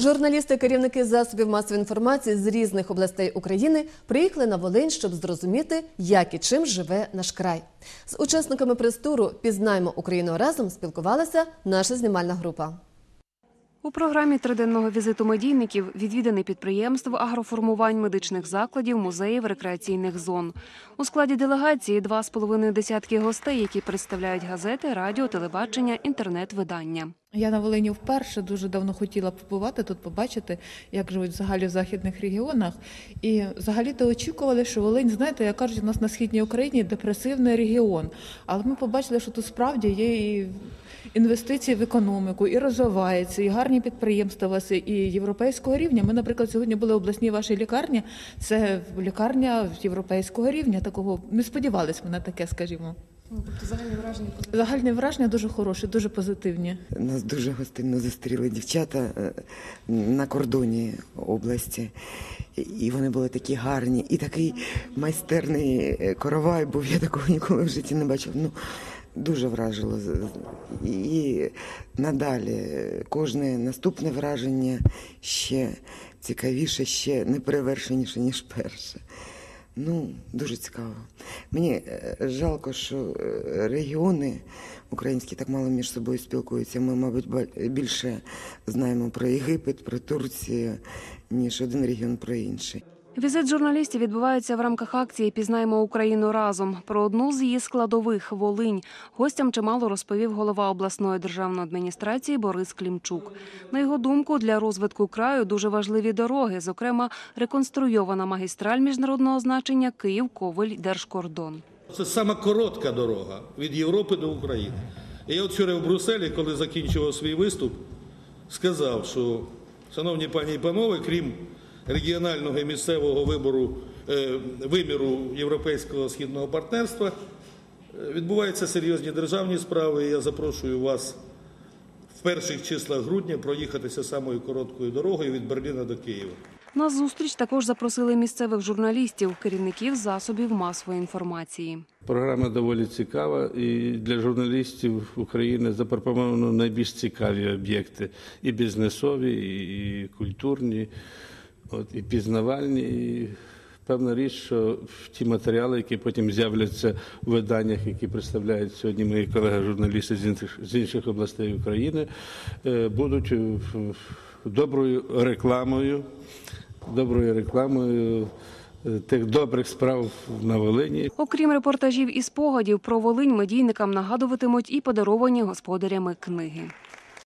Журналісти, керівники засобів масової інформації з різних областей України приїхали на Волинь, щоб зрозуміти, як і чим живе наш край. З учасниками прес-туру Пізнаймо Україну разом спілкувалася наша знімальна група. У програмі триденного візиту медійників відвіданий підприємств, агроформувань, медичних закладів, музеїв, рекреаційних зон. У складі делегації два з половиною десятки гостей, які представляють газети, радіо, телебачення, інтернет-видання. Я на Волині вперше дуже давно хотіла побувати тут, побачити, як живуть взагалі в західних регіонах. І взагалі то очікували, що Волинь, знаєте, як кажуть, у нас на східній Україні депресивний регіон. Але ми побачили, що тут справді є і інвестиції в економіку, і розвивається, і гарні підприємства вас, і європейського рівня. Ми, наприклад, сьогодні були в обласній вашій лікарні. Це лікарня європейського рівня. Такого не сподівались ми на таке, скажімо. Тобто загальні враження Загальні враження дуже хороші, дуже позитивні. Нас дуже гостинно зустріли дівчата е, на кордоні області. І вони були такі гарні, і такий майстерний е, коровай був. Я такого ніколи в житті не бачив. Ну, дуже вражило. І надалі е, кожне наступне враження ще цікавіше, ще неперевершеніше, ніж перше. Ну, дуже цікаво. Мені е, жалко, що е, регіони українські так мало між собою спілкуються. Ми, мабуть, більше знаємо про Єгипет, про Турцію, ніж один регіон про інший. Візит журналістів відбувається в рамках акції Пізнаємо Україну разом. Про одну з її складових Волинь гостям чимало розповів голова обласної державної адміністрації Борис Клімчук. На його думку, для розвитку краю дуже важливі дороги, зокрема реконструйована магістраль міжнародного значення Київ Ковель Держкордон. Це сама коротка дорога від Європи до України. І я вчора в Брюсселі, коли закінчував свій виступ, сказав, що, шановні пані і панове, крім регіонального і місцевого вибору, е, виміру європейського східного партнерства, е, відбуваються серйозні державні справи. І я запрошую вас в перших числах грудня проїхатися самою короткою дорогою від Берліна до Києва. На зустріч також запросили місцевих журналістів, керівників засобів масової інформації. Програма доволі цікава, і для журналістів України запропоновано найбільш цікаві об'єкти і бізнесові, і і культурні, от, і пізнавальні. І певна річ, що ті матеріали, які потім з'являться в виданнях, які представляють сьогодні мої колеги-журналісти з інших, з інших областей України, е, будуть доброю рекламою, доброю рекламою е, тих добрих справ на Волині. Окрім репортажів і спогадів про Волинь, медійникам нагадуватимуть і подаровані господарями книги.